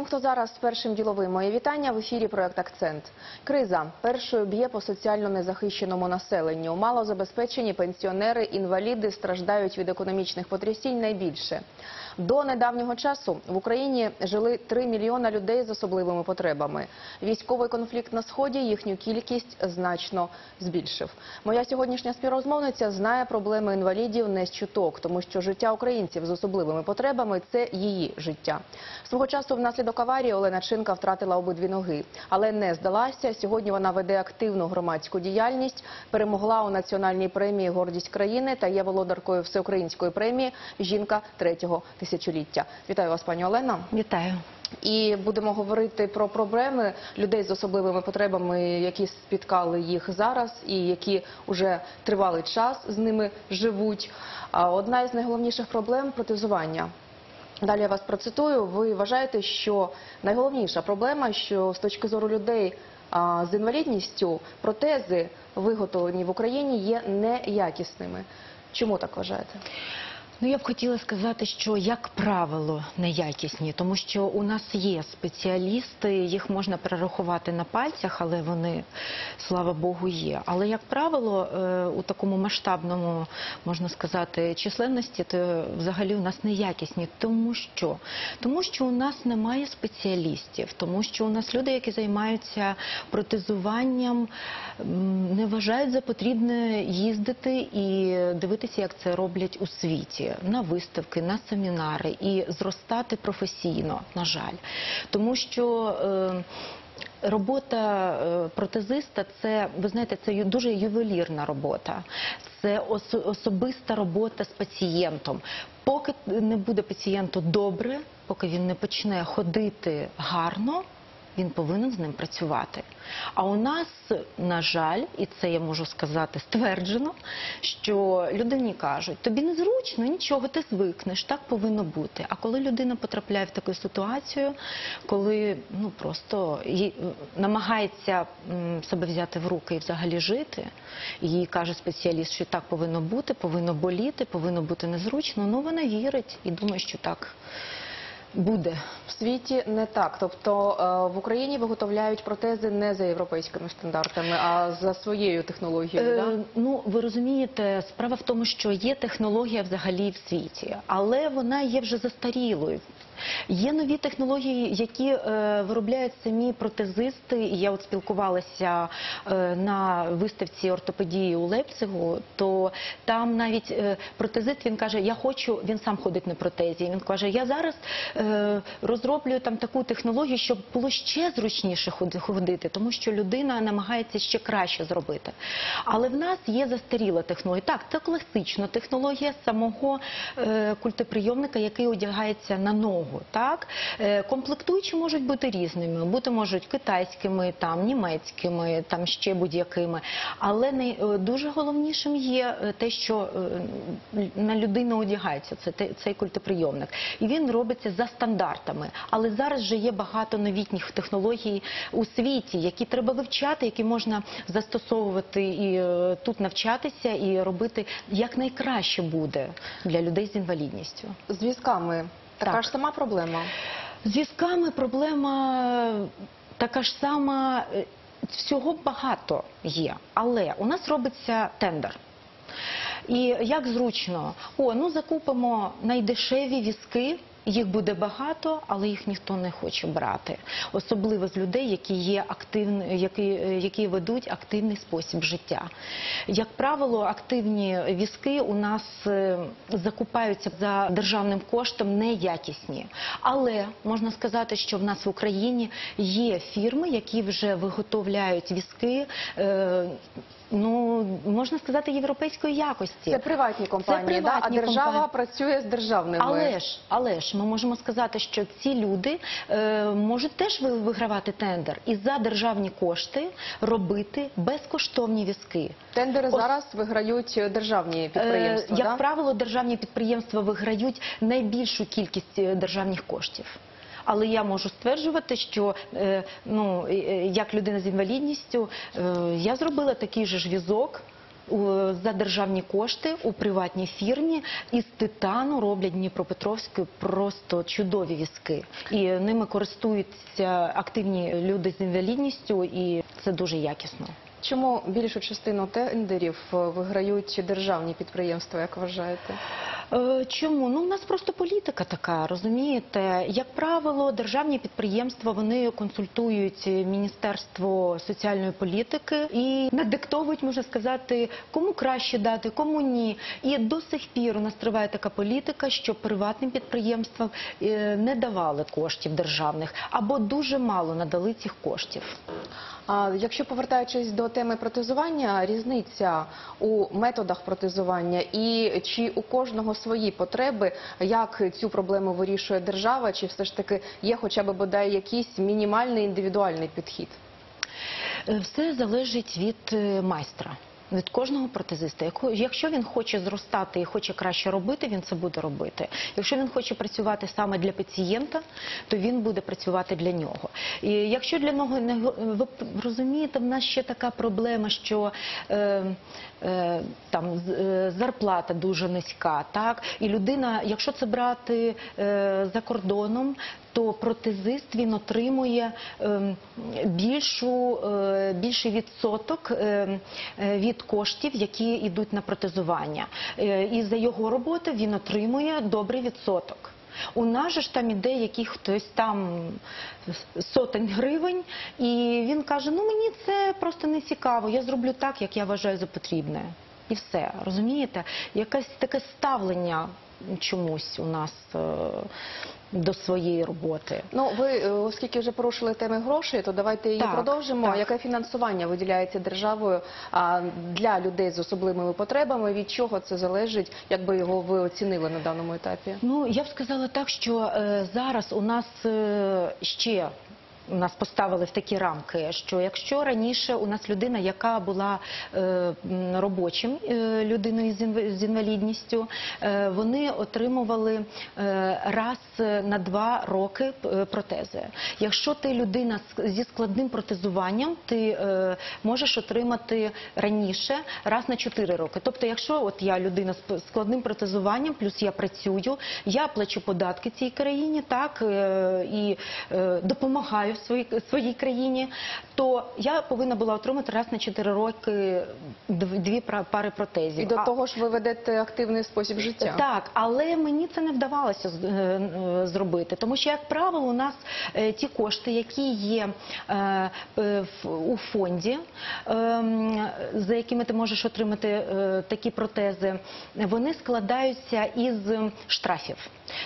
Всім, хто зараз першим діловим, моє вітання в ефірі проект Акцент. Криза першою б'є по соціально незахищеному населенню. Малозабезпечені пенсіонери, інваліди страждають від економічних потрясінь найбільше. До недавнього часу в Україні жили 3 мільйона людей з особливими потребами. Військовий конфлікт на сході їхню кількість значно збільшив. Моя сьогоднішня співрозмовниця знає проблеми інвалідів не з чуток, тому що життя українців з особливими потребами це її життя. Свого часу внаслідок аварії Олена Чинка втратила обидві ноги, але не здалася. Сьогодні вона веде активну громадську діяльність, перемогла у національній премії Гордість країни та є володаркою всеукраїнської премії Жінка третього тисячоліття. Вітаю вас, пані Олена. Вітаю. І будемо говорити про проблеми людей з особливими потребами, які спіткали їх зараз, і які вже тривалий час з ними живуть. Одна із найголовніших проблем протезування. Далі я вас процитую. Ви вважаєте, що найголовніша проблема, що з точки зору людей з інвалідністю протези, виготовлені в Україні, є неякісними. Чому так вважаєте? Ну я б хотіла сказати, що як правило неякісні, тому що у нас є спеціалісти, їх можна перерахувати на пальцях, але вони, слава Богу, є. Але як правило, е, у такому масштабному можна сказати численності, то взагалі у нас неякісні. Тому що тому що у нас немає спеціалістів, тому що у нас люди, які займаються протезуванням, не вважають за потрібне їздити і дивитися, як це роблять у світі, на виставки, на семінари і зростати професійно, на жаль, тому що. е, Робота е, протезиста це ви знаєте, це дуже ювелірна робота, це особиста робота з пацієнтом. Поки не буде пацієнту добре, поки він не почне ходити гарно, він повинен з ним працювати. А у нас, на жаль, і це я можу сказати стверджено, що людині кажуть, тобі незручно, нічого, ти звикнеш, так повинно бути. А коли людина потрапляє в таку ситуацію, коли ну просто намагається себе взяти в руки і взагалі жити, їй каже спеціаліст, що так повинно бути, повинно боліти, повинно бути незручно, ну вона вірить і думає, що так буде. В світі не так. Тобто е, в Україні виготовляють протези не за європейськими стандартами, а за своєю технологією. Е, да? Ну, ви розумієте, справа в тому, що є технологія взагалі в світі, але вона є вже застарілою. Є нові технології, які е, виробляють самі протезисти. Я от спілкувалася е, на виставці ортопедії у Лейпцигу, то там навіть е, протезист він каже: Я хочу, він сам ходить на протезі. Він каже: Я зараз е, розроблюю там таку технологію, щоб було ще зручніше ходи- ходити, тому що людина намагається ще краще зробити. Але в нас є застаріла технологія. Так, це класична технологія самого е, культиприйомника, який одягається на ногу. Так, Е, комплектуючі можуть бути різними, бути можуть китайськими, там німецькими, там ще будь-якими. Але не дуже головнішим є е, те, що е, на людину одягається це цей культиприйомник, і він робиться за стандартами. Але зараз вже є багато новітніх технологій у світі, які треба вивчати, які можна застосовувати і тут навчатися і робити як найкраще буде для людей з інвалідністю. З візками така Та ж сама проблема. З візками проблема така ж сама. е, Всього багато є, але у нас робиться тендер. І як зручно, о, ну закупимо найдешеві візки. Їх буде багато, але їх ніхто не хоче брати, особливо з людей, які є активні, які, які ведуть активний спосіб життя. Як правило, активні візки у нас е, закупаються за державним коштом неякісні. Але можна сказати, що в нас в Україні є фірми, які вже виготовляють візки. е, Ну можна сказати, європейської якості. Це приватні компанії, приватні да? а держава компанії. працює з державними. Але ж, але ж ми можемо сказати, що ці люди е, можуть теж ви- вигравати тендер і за державні кошти робити безкоштовні візки. Тендери Ос- зараз виграють державні підприємства. Е, як да? правило, державні підприємства виграють найбільшу кількість е, державних коштів. Але я можу стверджувати, що е, ну, е, як людина з інвалідністю, е, я зробила такий же ж візок за державні кошти у приватній фірмі із титану роблять Дніпропетровською просто чудові візки. І ними користуються активні люди з інвалідністю, і це дуже якісно. Чому більшу частину тендерів е, виграють державні підприємства, як вважаєте? Е, Чому? Ну, у нас просто політика така, розумієте? Як правило, державні підприємства вони консультують Міністерство соціальної політики і надиктовують, можна сказати, кому краще дати, кому ні. І до сих пір у нас триває така політика, що приватним підприємствам е, не давали коштів державних або дуже мало надали цих коштів. Якщо повертаючись до теми протезування, різниця у методах протезування і чи у кожного свої потреби, як цю проблему вирішує держава, чи все ж таки є хоча б бодай якийсь мінімальний індивідуальний підхід? Е, Все залежить від е, майстра. Від кожного протезиста. Якщо він хоче зростати і хоче краще робити, він це буде робити. Якщо він хоче працювати саме для пацієнта, то він буде працювати для нього. І якщо для нього ви розумієте, в нас ще така проблема, що е, там е, зарплата дуже низька, так і людина, якщо це брати е, за кордоном, то протезист він отримує ем, більшу, е, більший відсоток е, від коштів, які йдуть на протезування. Е, І за його роботу він отримує добрий відсоток. У нас же ж там іде який хтось там сотень гривень, і він каже: ну мені це просто не цікаво, я зроблю так, як я вважаю за потрібне. І все, розумієте? Якесь таке ставлення чомусь у нас е, до своєї роботи. Ну ви е, оскільки вже порушили теми грошей, то давайте її Так, продовжимо. так. Яке фінансування виділяється державою а, для людей з особливими потребами? Від чого це залежить? Як би його ви оцінили на даному етапі? Ну я б сказала так, що е, зараз у нас е, ще. Нас поставили в такі рамки, що якщо раніше у нас людина, яка була е, робочим е, людиною з інвалідністю, е, вони отримували раз на два роки протези. Якщо ти людина зі складним протезуванням, ти можеш отримати раніше раз на чотири роки. Тобто, якщо от я людина з складним протезуванням, плюс я працюю, я плачу податки цій країні, так і допомагаю своїй своїй країні, то я повинна була отримати раз на чотири роки дві пари протезів. І до того ж ви ведете активний спосіб життя. так, але мені це не вдавалося е, е, зробити, тому що, як правило, у нас е, ті кошти, які є у фонді, ем, за якими ти можеш отримати такі протези, вони складаються із штрафів.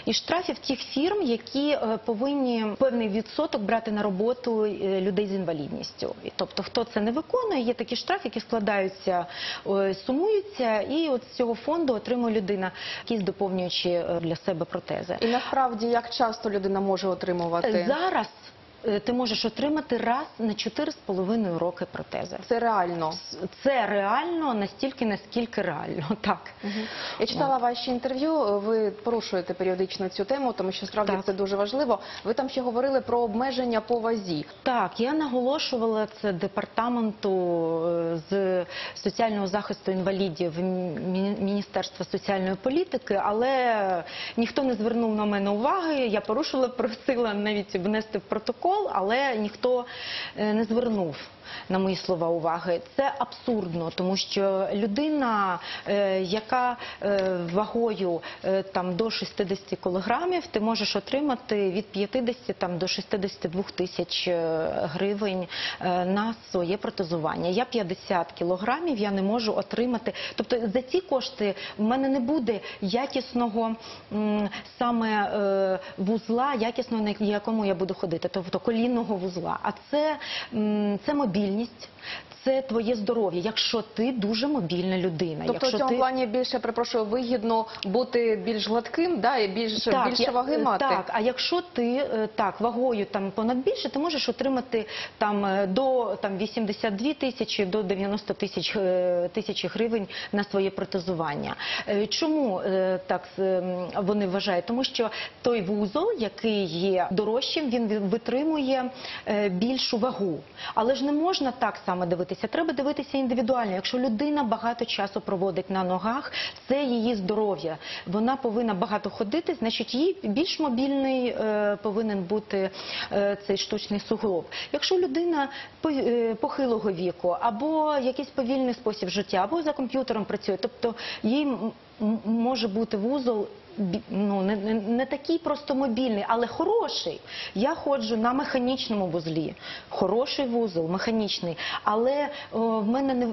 Із штрафів тих фірм, які повинні певний відсоток брати на роботу е, людей з інвалідністю. Тобто, хто це не виконує, є такі штрафи, які складаються, е, сумуються, і от з цього фонду отримує людина якісь доповнюючі е, для себе протези. І насправді як часто людина може отримувати? Зараз ти можеш отримати раз на 4,5 роки протези. Це реально. Це реально настільки, наскільки реально. Так. Я читала ваші інтерв'ю. Ви порушуєте періодично цю тему, тому що справді Так. це дуже важливо. Ви там ще говорили про обмеження по вазі. Так, я наголошувала це департаменту е, з соціального захисту інвалідів Мі- Міністерства соціальної політики, але ніхто не звернув на мене уваги. Я порушила, просила навіть внести в протокол, але ніхто е, не звернув. На мої слова уваги, це абсурдно, тому що людина, е, яка е, вагою е, до 60 кілограмів, ти можеш отримати від 50 там до 62 тисяч гривень на своє протезування. Я 50 кілограмів, я не можу отримати. Тобто за ці кошти в мене не буде якісного саме вузла, якісного на якому я буду ходити, тобто колінного вузла. А це, це мобільність. Це твоє здоров'я, якщо ти дуже мобільна людина. Тобто в цьому ти... плані більше перепрошую, вигідно бути більш гладким, да, і більш більше ваги мати. Так, а якщо ти е, так вагою там понад більше, ти можеш отримати там е, до там 82 тисячі до 90 тисяч е, тисячі гривень на своє протезування. Чому так е, вони вважають? Тому що той вузол, який є дорожчим, він витримує більшу вагу. Але ж не можна так само дивитися. Треба дивитися індивідуально. Якщо людина багато часу проводить на ногах, це її здоров'я. Вона повинна багато ходити, значить, їй більш мобільний е, повинен бути е, цей штучний суглоб. Якщо людина е, похилого віку, або якийсь повільний спосіб життя, або за комп'ютером працює, тобто їй може бути вузол. Ну, не, не, не такий просто мобільний, але хороший. Я ходжу на механічному вузлі. Хороший вузол, механічний. Але о, в мене не,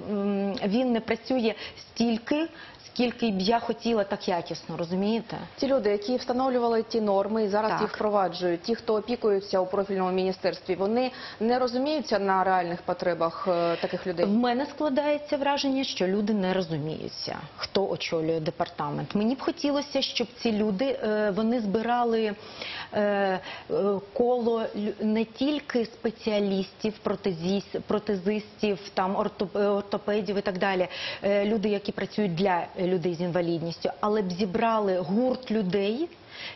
він не працює стільки, скільки б я хотіла так якісно, розумієте? Ті люди, які встановлювали ті норми і зараз Так. їх впроваджують, ті, хто опікуються у профільному міністерстві, вони не розуміються на реальних потребах е, таких людей. В мене складається враження, що люди не розуміються, хто очолює департамент. Мені б хотілося, щоб ці люди е, вони збирали е, е, коло лю- не тільки спеціалістів, протезіс- протезистів, там орто- е, ортопедів і так далі, е, люди, які працюють для людей з інвалідністю, але б зібрали гурт людей.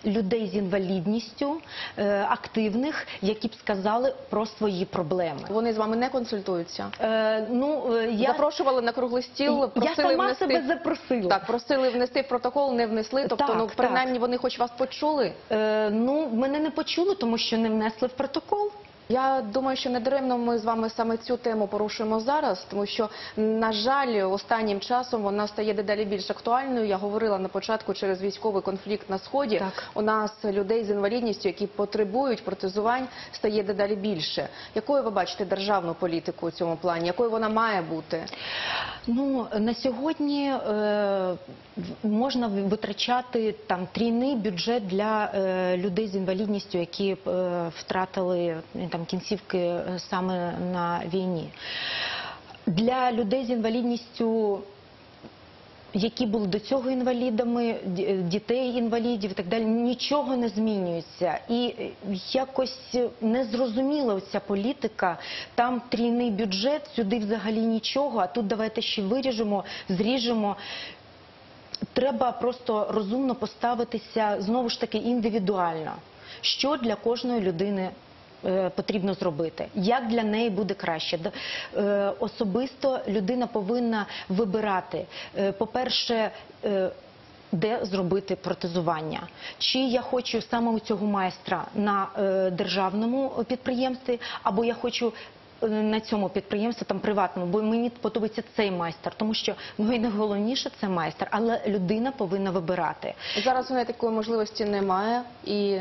Людей з інвалідністю е, активних, які б сказали про свої проблеми. Вони з вами не консультуються. Е, ну, е, я, Запрошували на круглий стіл, я просили сама внести себе запросила. так, просили внести в протокол, не внесли. Тобто, Так, ну так. принаймні вони хоч вас почули. Е, ну, мене не почули, тому що не внесли в протокол. Я думаю, що недаремно ми з вами саме цю тему порушуємо зараз, тому що, на жаль, останнім часом вона стає дедалі більш актуальною. Я говорила на початку через військовий конфлікт на сході. Так. У нас людей з інвалідністю, які потребують протезувань, стає дедалі більше. Якою ви бачите державну політику у цьому плані? Якою вона має бути? Ну, на сьогодні е, можна витрачати там трійний бюджет для е, людей з інвалідністю, які е, втратили там кінцівки е, саме на війні. Для людей з інвалідністю які були до цього інвалідами, дітей інвалідів і так далі, нічого не змінюється. І е, якось незрозуміла ця політика. Там трійний бюджет, сюди взагалі нічого, а тут давайте ще виріжемо, зріжемо. Треба просто розумно поставитися знову ж таки індивідуально. Що для кожної людини е, потрібно зробити, як для неї буде краще. Е, Особисто людина повинна вибирати, е, по-перше, е, де зробити протезування. Чи я хочу саме у цього майстра на е, державному підприємстві, або я хочу е, на цьому підприємстві, там приватному, бо мені подобається цей майстер, тому що ну і найголовніше це майстер, але людина повинна вибирати. Зараз у неї такої можливості немає, і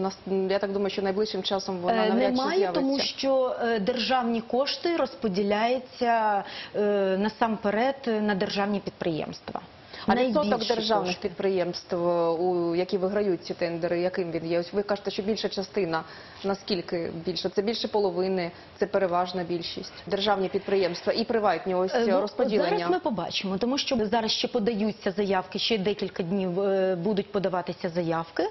нас- я так думаю, що найближчим часом вона Е, навряд чи Немає, з'явиться. тому що е, державні кошти розподіляються е, насамперед на державні підприємства. А відсоток державних кошти. підприємств, у які виграють ці тендери, яким він є? Ось ви кажете, що більша частина. Наскільки більше? Це більше половини, це переважна більшість. Державні підприємства і приватні ось Е, ну, розподілення. Зараз ми побачимо, тому що зараз ще подаються заявки, ще декілька днів е, будуть подаватися заявки,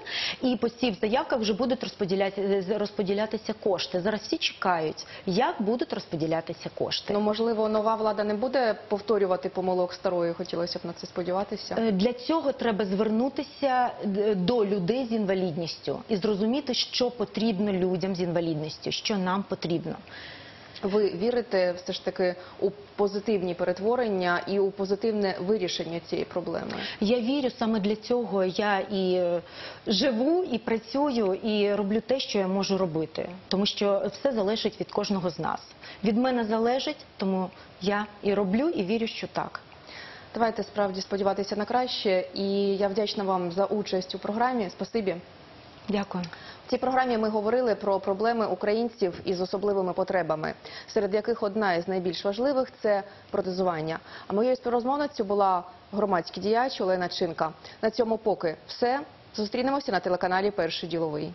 і по цих заявках вже будуть розподіляти, розподілятися кошти. Зараз всі чекають, як будуть розподілятися кошти. Ну можливо, нова влада не буде повторювати помилок старої. Хотілося б на це сподіватися. Е, Для цього треба звернутися до людей з інвалідністю і зрозуміти, що потрібно людям з інвалідністю, що нам потрібно. Ви вірите все ж таки у позитивні перетворення і у позитивне вирішення цієї проблеми? Я вірю саме для цього. Я і е, живу, і працюю, і роблю те, що я можу робити, тому що все залежить від кожного з нас. Від мене залежить, тому я і роблю, і вірю, що так. Давайте справді сподіватися на краще. І я вдячна вам за участь у програмі. Спасибі. Дякую. В цій програмі ми говорили про проблеми українців із особливими потребами, серед яких одна із найбільш важливих це протезування. А моєю співрозмовницею була громадський діяч Олена Чинка. На цьому поки все. Зустрінемося на телеканалі Перший діловий.